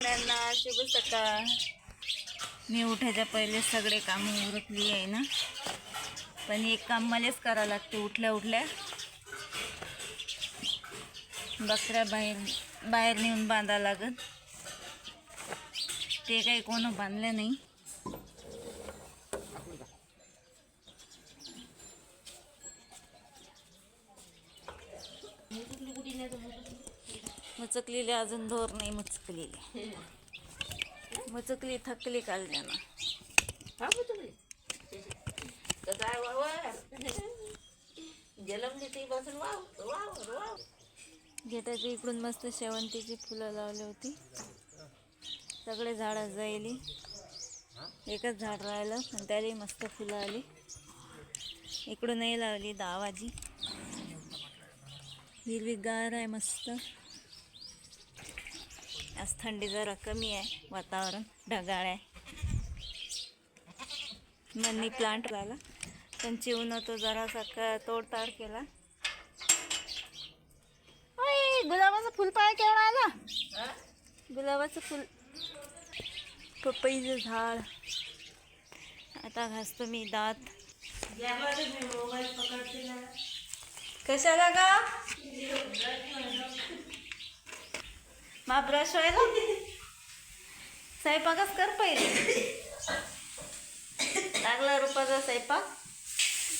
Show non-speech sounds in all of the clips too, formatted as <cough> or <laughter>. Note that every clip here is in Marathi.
सगळ्यांना शुभ सकाळ मी उठायच्या पहिले सगळे कामं उरकली आहे ना. पण एक काम मलाच करावं लागते उठल्या उठल्या. बकऱ्या बाहेर बाहेर नेऊन बांधावं लागत ते काही कोण बांधलं नाही. मचकलेले अजून दोर नाही मचकलेले. मचकली थकली काल त्यांना जलमली ती बसून वाव वाव वाव. गेटाच्या इकडून मस्त शेवंतीची फुलं लावली होती. सगळे झाडं जायली एकच झाड राहिलं आणि त्यालाही मस्त फुलं आली. इकडूनही लावली दावाजी. हिरवीगार आहे मस्त. आज थंडी जरा कमी आहे वातावरण ढगाळ आहे. मनी प्लांट झाला. त्यांची चिवनं तो जरासा क तोडताड केला. ओय, गुलाबाचं फुल पाय केवढा आला. गुलाबाचं फुल. पपईचं झाड. आता घासतो मी दात. कशाला का मा ब्रश व्हायला? स्वयंपाकच कर पहिले. लागला रुपाचा स्वयंपाक.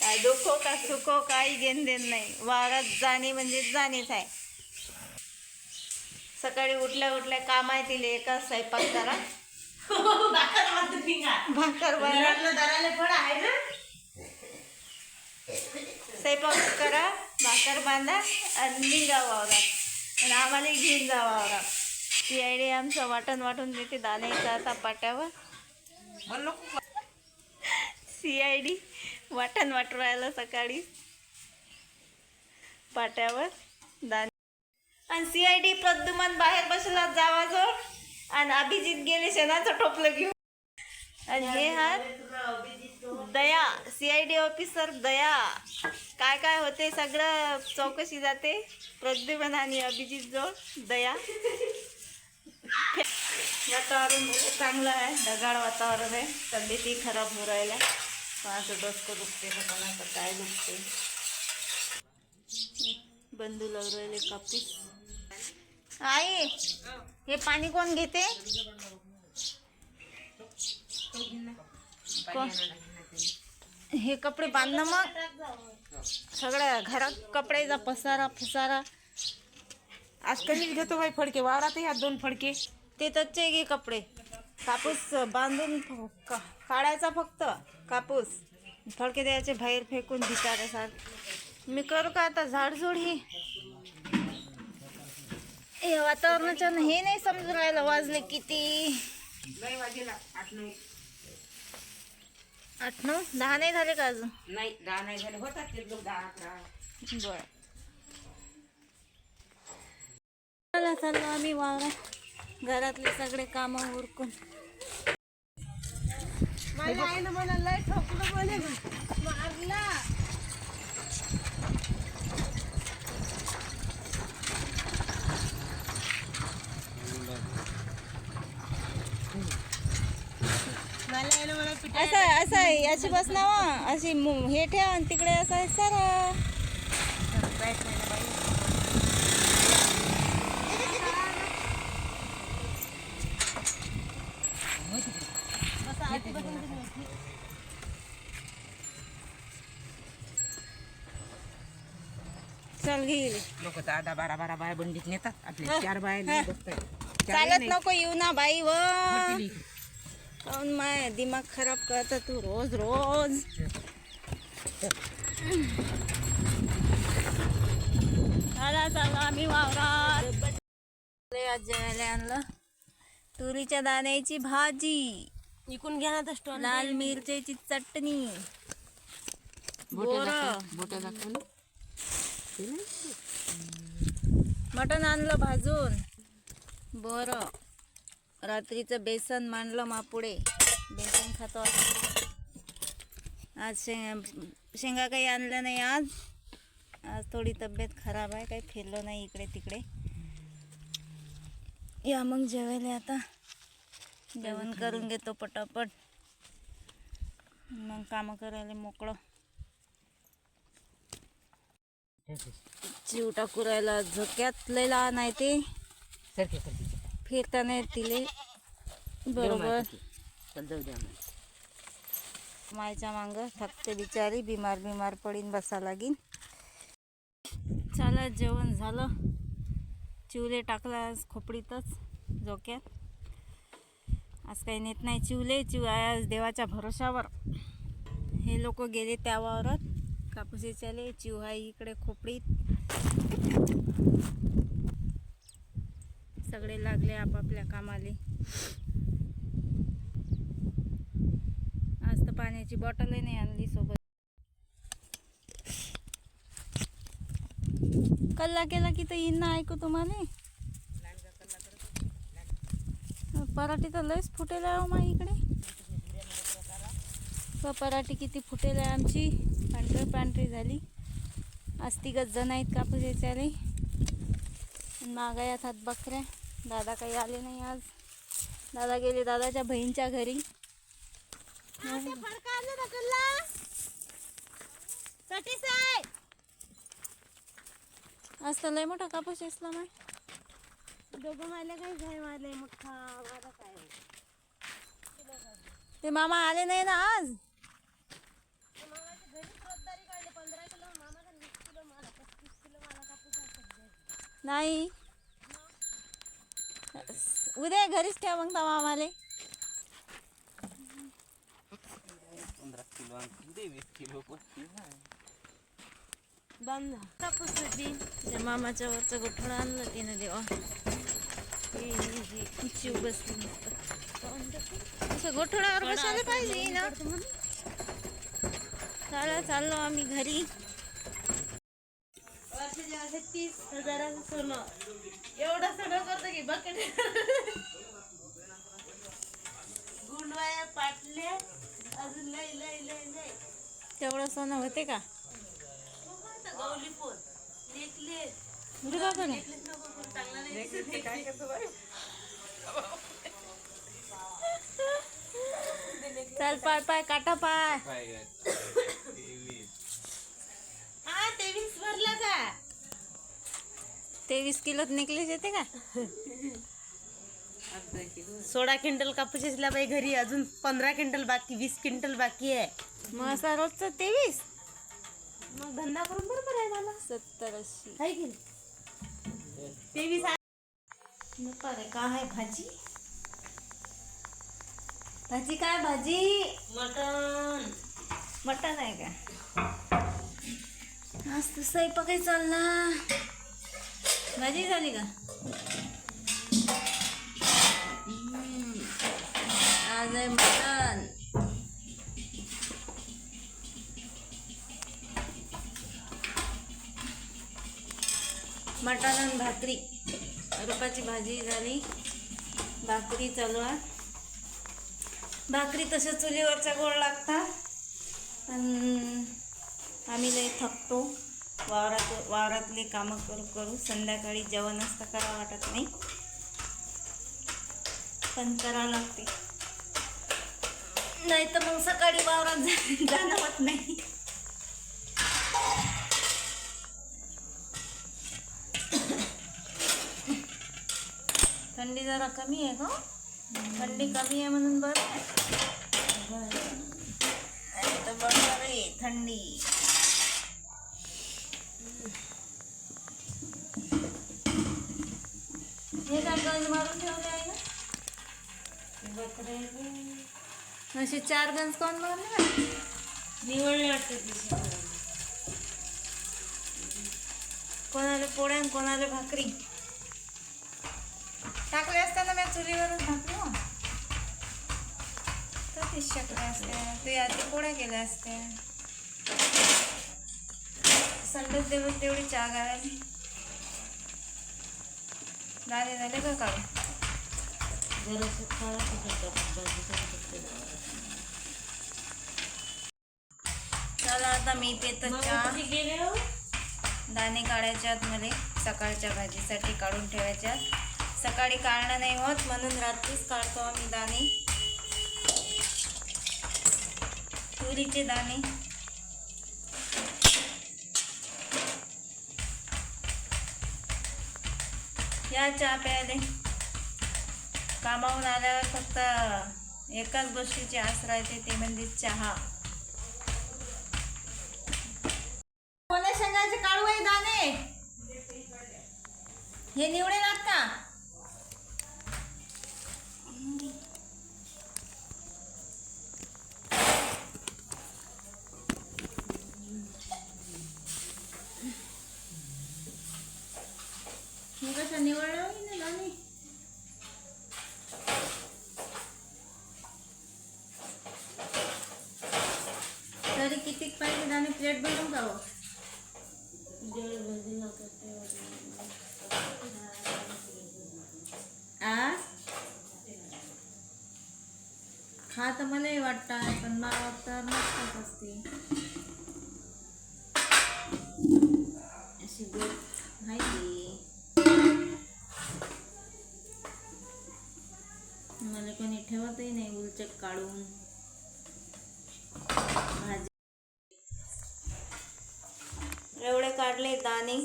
काय दुखो का सुखो काही घेण देण नाही. वावरात जाणे म्हणजे जाणेच आहे. सकाळी उठल्या उठल्या काम आहे तिले एका स्वयंपाक करा. भाकर स्वयंपाक करा भाकर बांधा आणि निघा वावरात. आणि आम्हाला घेऊन जा वावरात ती आयडी आमचं वाटण वाटून देते दाण्याचा आता पाट्यावर सी आय डी वाटण वाटवायला राहिलं सकाळी पाट्यावर. दाणे आणि सी आय डी प्रद्युमन बाहेर बसला जो आणि अभिजित गेले शेणाचं टोपलं घेऊन. आणि हे हात Daya C I D officer Daya. काय काय होते सगळं? चौकशी जाते. प्रद्युमन आणि अभिजित जवळ दया. वातावरण चांगलं आहे. ढगाळ वातावरण आहे. तब्येती खराब होऊ राहिल्या. कोणाचं डोसकं दुखते कोणाचं काय दुखते बंधू राहिले कापूस. आई हे पाणी कोण घेते? कोण? हे कपडे बांधणं मग. सगळ्या घरात कपड्याचा पसारा फुसारा. आज कमीच घेतो बाई फडके. वावरात ह्या दोन फडके. ते तच्चे घे कपडे. कापूस बांधून फ- का- काढायचा फक्त. कापूस. फडके द्यायचे बाहेर फेकून भिताऱ्यासारखं मी करू का आता झाडझूड? ही हे वातावरणाच्या हे नाही समजून राहिलं. वाजले किती? नाही वाजेला आठ नऊ? दहा नाही झाले का अजून? नाही दहा नाही झाले. होतात ते लोक दहा अकरा. बर. चला चाललो आम्ही वावरात घरातले सगळे कामं उरकून. माझ्या आईनं मला लय ठोकलं म्हणे. मारला मला आईनं मला पिटा असं आहे असं आहे. याची बस नावा. अशी हे ठेव आणि तिकडे असं आहे सरा. चल घेईल. लोक दहा बारा बारा बाया बंडीत नेतात. आपले. चार बाया चालत नको येऊ ना बाई व. काऊन माय दिमाग खराब करत तू रोज रोज. चला चला आम्ही वावरात. आज जेवायला आणलं. तुरीच्या दाण्याची भाजी. इकून घ्या ना स्टॉल लाल मिरच्याची चटणी. बोटे बोरं. दाखव बोटे दाखव ना. मटण आणलं भाजून. बरं. रात्रीचं बेसन मांडलं मापुडे. बेसन खातो आज. शेंग शेंगा काही आणलं नाही आज. आज थोडी तब्येत खराब आहे काही फिरलो नाही इकडे तिकडे. या मग जेवायला आता. जेवण करून घेतो पटापट. मग कामं करायला मोकळं. जीव टाकू राहिला झोक्यात लय लहान आहे ते. सरके सरके फिरता नाही तिले बरोबर. मायच्या मांग थकते बिचारी बिमार बिमार पडीन बसा लागीन. चला जेवण झालं. चिवले टाकला आज खोपडीतच झोक्यात आज काही नेत नाही चिवले चिव आज देवाच्या भरोशावर. हे लोक गेले त्या वावरात कापूसेच्याले चिव आहे इकडे खोपडीत. सगळे लागले आपापल्या कामाले. आज तर पाण्याची बॉटलही नाही आणली सोबत. कल्ला केला की तर येईन ना ऐकू तुम्हाला? पराठी तर लयच फुटेल आहे हो मा इकडे. पराठी किती फुटेल आहे आमची. पांढरी पांढरी झाली. आज तिघच जण आहेत कापूस याच्याले मागायात हात बकऱ्या. दादा काही आले नाही आज. दादा गेले दादाच्या बहीणच्या घरी. आज तर लय मोठा कापूस असला माय दोघं मला काय घाय मारले मोठा काय. ते मामा आले नाही ना आज. नाही. उद्या घरीच ठेव मग त्या मामाले बांधा कापूस होती त्या मामाच्या वरचं गोठडं आणलं तिनं देवा. हे, हे, हे, चिव बसली असं बसायला पाहिजे ना. चला चाललो आम्ही घरी. तीस हजाराचं सोनं. एवढं सोनं करतो की बकेट गुंडवाया पाटल्या. अजून लय लय लय लय. तेवढं सोनं होते का? गौली पोत नेकलेस दुर्गा पण आहे. नेकलेस नको करू, चांगला नाही <laughs> चल पाय पाय काटा पाय तेवीस भरला का तेवीस किलोत नेकलेस येते का? सोळा क्विंटल कापूस असला बाई घरी अजून पंधरा क्विंटल बाकी वीस क्विंटल बाकी आहे. मग असा रोजचं तेवीस? मग धंदा करून बरोबर आहे मला सत्तर ऐंशी आहे की तेवीस रे का आहे भाजी? भाजी काय भाजी? मटन मटण आहे का? आज तर स्वयंपाकही चालला. भाजी झाली का? आज आहे मटण. मटण आणि भाकरी. रुपाची भाजी झाली. भाकरी चालू आहे. भाकरी तसं चुलीवरचा गोड लागतात. पण आम्ही लय थकतो. वावरात वावरातली कामं करू करू संध्याकाळी जेवण असतं करावं वाटत नाही. पण करावं लागते. नाही तर मग सकाळी वावरात जाणवत नाही. थंडी जरा कमी आहे का थंडी कमी आहे म्हणून बरं आहे. नाही तर बरं थंडी हे काय गंज मारून ठेवले आहे ना? असे चार गंज कोण मारले ना? निवडले वाटतं कोणाला पोळ्या आणि कोणाला भाकरी. टाकले असताना मी चुलीवरच भाकरी? हो तर तीस शकल्या असत्या. ते आधी पोळ्या केल्या असत्या. संडेच दिवस तेवढी चहा गाळाली झाले झाले का काढून चला आता मी पेत दाणे काढायचे आहेत मला. सकाळच्या भाजीसाठी काढून ठेवायचे आहेत. सकाळी काढणं नाही होत म्हणून रात्रीच काढतो आम्ही दाणे. तुरीचे दाणे. या चहा प्यायले. कामावून आल्यावर फक्त एकाच गोष्टीची आस राहते ते म्हणजे चहा. कोण्या शेंगाचे काढू आहे दाणे? हे निवडे नात का हे कशा निवडलं होई ना दाणे तरी किती पाहिजे दाणे प्लेट भरून का हो? आ असं मलाही वाटतं पण मला वाटतं नसतंच असते. अशी गोड माहिती. मला कोणी ठेवतही नाही उलचक काढून. भाजी. एवढे काढले दाणे.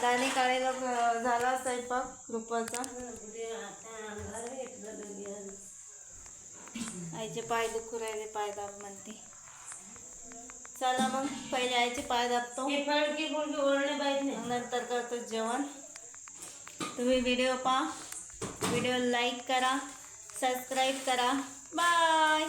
दाणे काढायला झाला स्वयंपाक रुपयाचा आईचे पाय दुखू राहिले पाय दाब म्हणते. चला मग पहिले आईचे पाय दाबतो. हे पाहिजे नंतर करतो जेवण. तुम्ही व्हिडिओ पहा. व्हिडिओ लाईक करा सबस्क्राईब करा. बाय!